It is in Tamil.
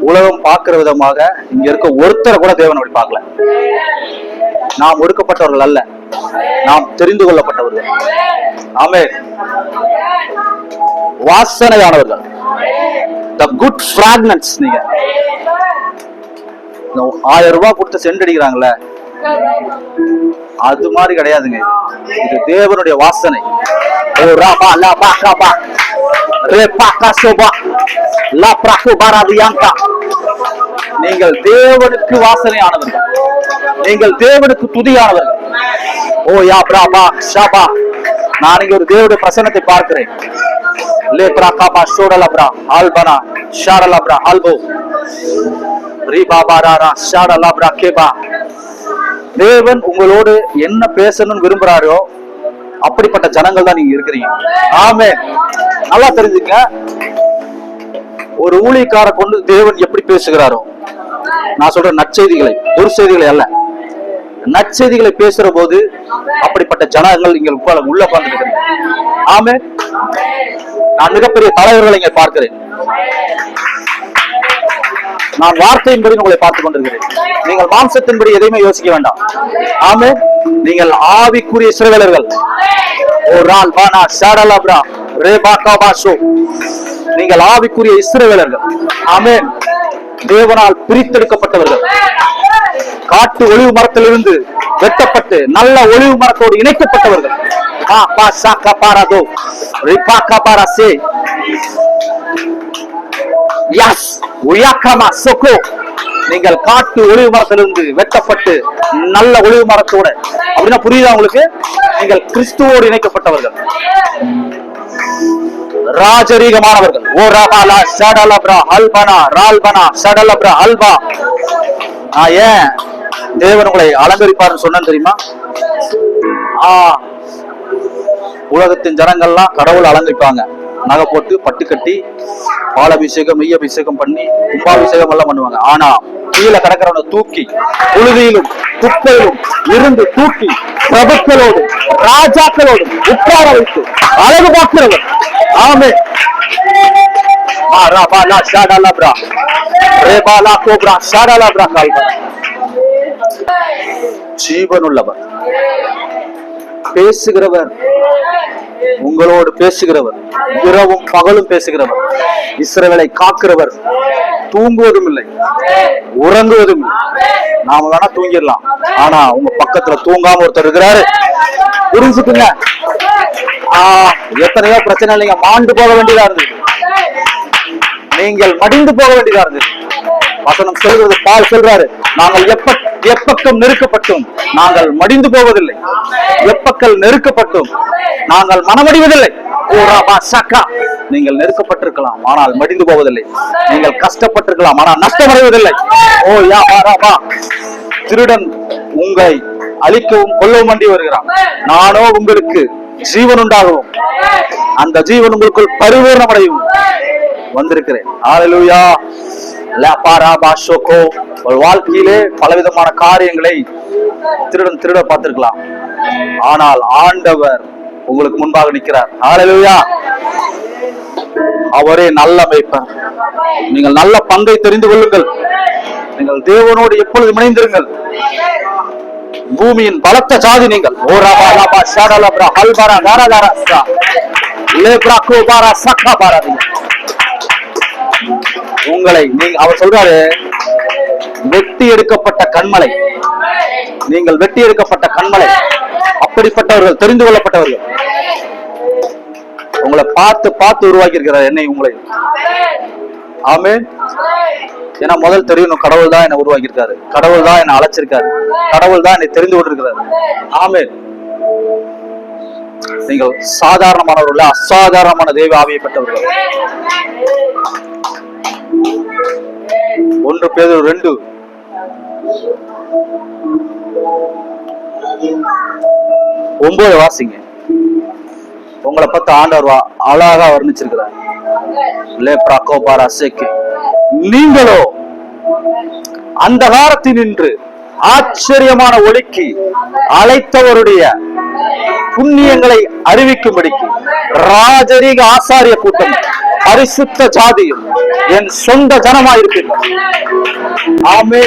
உலகம் பார்க்கிற விதமாக இங்க இருக்க ஒருத்தரை கூட தேவன் அப்படி பார்க்கல. நாம் ஒடுக்கப்பட்டவர்கள் அல்ல. நாம் தெரிந்து கொள்ளப்பட்டவர்கள். ஆமே வாசனையானவர்கள். த குட் ஃபிராக்னன்ஸ் நீங்க. ஆயிரம் ரூபாய் கொடுத்து சென்ட் அது மாதிரி கிடையாதுங்க. இது. தேவனுடைய வாசனை. ஓ ராபா லா பா நீங்கள் தேவனுக்கு வாசனையானவர்கள். நீங்கள் தேவனுக்கு துதியானவர்கள். ஓ யா பிராபா ஷாபா நான் இங்க ஒரு தேவனுடைய பிரசனத்தை பார்க்கிறேன். லே பிராகாபா ஷோடலப்ரா ஆல்பனா ஷாடலப்ரா ஆல்போ ரீ பாபா ராரா ஷாடலப்ரா கேபா தேவன் உங்களோடு என்ன பேசணும்னு விரும்புறாரோ அப்படிப்பட்ட ஜனங்கள் தான் நீங்க இருக்கிறீங்க. ஆமே நல்லா தெரிஞ்சுங்க. ஒரு ஊழியக்கார கொண்டு தேவன் எப்படி பேசுகிறாரோ நான் சொல்றேன் நற்செய்திகளை துர்செய்திகளை அல்ல. நற்செய்திகளை பேசுற போது அப்படிப்பட்ட ஜனங்கள் இங்க உள்ள உட்கார்ந்து ஆமே. நான் மிகப்பெரிய தலைவர்களை இங்க பார்க்கிறேன். நான் வார்த்தையின்படி உங்களை பார்த்துக் கொண்டிருக்கிறேன். நீங்கள் மாம்சத்தின்படி எதையுமே யோசிக்க வேண்டாம். ஆமே. நீங்கள் ஆவிக்குரிய சிறுவலர்கள் நாள் ரால் பானா ஷாடலாப்ரா ரே நீங்கள் ஆவிக்குரிய இஸ்ரவேலர்கள். அமேன் தேவனால் பிரித்தெடுக்கப்பட்டவர்கள். காட்டு ஒளிவு மரத்திலிருந்து வெட்டப்பட்டு நல்ல ஒளிவு மரத்தோடு இணைக்கப்பட்டவர்கள். யாஸ். நீங்கள் காட்டு ஒளிவு மரத்திலிருந்து வெட்டப்பட்டு நல்ல ஒளிவு மரத்தோட. அப்படின்னா புரியுதா உங்களுக்கு? நீங்கள் கிறிஸ்துவோடு இணைக்கப்பட்டவர்கள். ராஜரீகமானவர்கள். ஓ ரபாலா ஷடலப்ரா அல்பனா ரால்பனா ஷடலப்ரா அல்பா. நான் ஏன் தேவன் உங்களை அலங்கரிப்பார்னு சொன்னேன் தெரியுமா? ஆ உலகத்தின் ஜனங்கள்லாம் கடவுள் அலங்கரிப்பாங்க. நகை போட்டு பட்டு கட்டி பாலாபிஷேகம் மெய் அபிஷேகம் பண்ணி கும்பாபிஷேகம் எல்லாம் பண்ணுவாங்க. ஆனா கீழே கிடக்கிறவனை தூக்கி புழுதியிலும் குப்பையிலும் இருந்து தூக்கி பிரபுக்களோடு ராஜாக்களோடு உட்கார வைத்து அழகு பார்க்கிறவர். ஆமே மா ரா பா கோப்ரா ஷா கால்பா ஜீவனுள்ளவர். பேசுகிறவர் உங்களோடு பேசுகிறவர் இரவும் பகலும் பேசுகிறவர் இஸ்ரவேலை காக்கிறவர் தூங்குவதும் இல்லை உறங்குவதும் இல்லை நாம வேணா தூங்கிடலாம். ஆனா உங்க பக்கத்துல தூங்காம ஒருத்தர் இருக்கிறாரு. புரிஞ்சுக்குங்க ஆஹ் எத்தனையோ பிரச்சனை இல்லைங்க மாண்டு போக வேண்டியதா இருந்தது. நீங்கள் மடிந்து போக வேண்டியதா இருந்தது. வசனம் சொல்றது பால் சொல்றாரு. நாங்கள் எப்ப எப்பக்கம் நெருக்கப்பட்டோம் நாங்கள் மடிந்து போவதில்லை. எப்பக்கள் நெருக்கப்பட்டோம் நாங்கள் மனமடிவதில்லை. சக்கா. நீங்கள் நெருக்கப்பட்டிருக்கலாம் ஆனால் மடிந்து போவதில்லை. நீங்கள் கஷ்டப்பட்டிருக்கலாம் ஆனால் நஷ்டமடைவதில்லை. ஓ யா பா, திருடன் உங்களை அழிக்கவும் கொல்லவும் வண்டி வருகிறான். நானோ உங்களுக்கு ஜீவன் உண்டாகவும் அந்த ஜீவன் உங்களுக்குள் பரிபூர்ணமடையும் வந்திருக்கிறேன். ஹalleluya ஒரு வாழ்க்கையிலே பலவிதமான காரியங்களை திருடன் திருட பார்த்திருக்கலாம். ஆனால் ஆண்டவர் உங்களுக்கு முன்பாக நிற்கிறார். ஆலையா அவரே நல்ல மேய்ப்பர். நீங்கள் நல்ல பங்கை தெரிந்து கொள்ளுங்கள். நீங்கள் தேவனோடு எப்பொழுது இணைந்திருங்கள். பூமியின் பலத்த சாதி நீங்கள். ஓ ராபா சக்கா பாரா உங்களை நீங்க அவர் சொல்றாரு வெட்டி எடுக்கப்பட்ட கண்மலை. நீங்கள் வெட்டி எடுக்கப்பட்ட கண்மலை. அப்படிப்பட்டவர்கள் தெரிந்து கொள்ளப்பட்டவர்கள். உங்களை பார்த்து பார்த்து உருவாக்கி இருக்கிறார் என்னை உங்களை. ஆமே ஏன்னா முதல் தெரியணும் கடவுள் தான் என்னை உருவாக்கி இருக்காரு கடவுள் தான் என்னை அழைச்சிருக்காரு. கடவுள் தான் என்னை தெரிந்து கொண்டிருக்கிறாரு. ஆமே நீங்கள் சாதாரணமானவர்கள் அசாதாரணமான தெய்வ ஆவியை பெற்றவர்கள். ஒன்று பேர் ரெண்டு. ஒன்பது வாசிங்க. உங்களை பத்தி ஆண்டவர் அழகா வர்ணிச்சிருக்கிறார். லேப்ரா கோபாரா சேக்கு நீங்களோ அந்த காலத்தில் நின்று ஆச்சரியமான ஒளிக்கு அழைத்தவருடைய புண்ணியங்களை அறிவிக்கும்படிக்கு. ராஜரீக ஆசாரிய கூட்டம். பரிசுத்த ஜாதியும் என் சொந்த ஜனமாயிருப்பீர்கள் ஆமே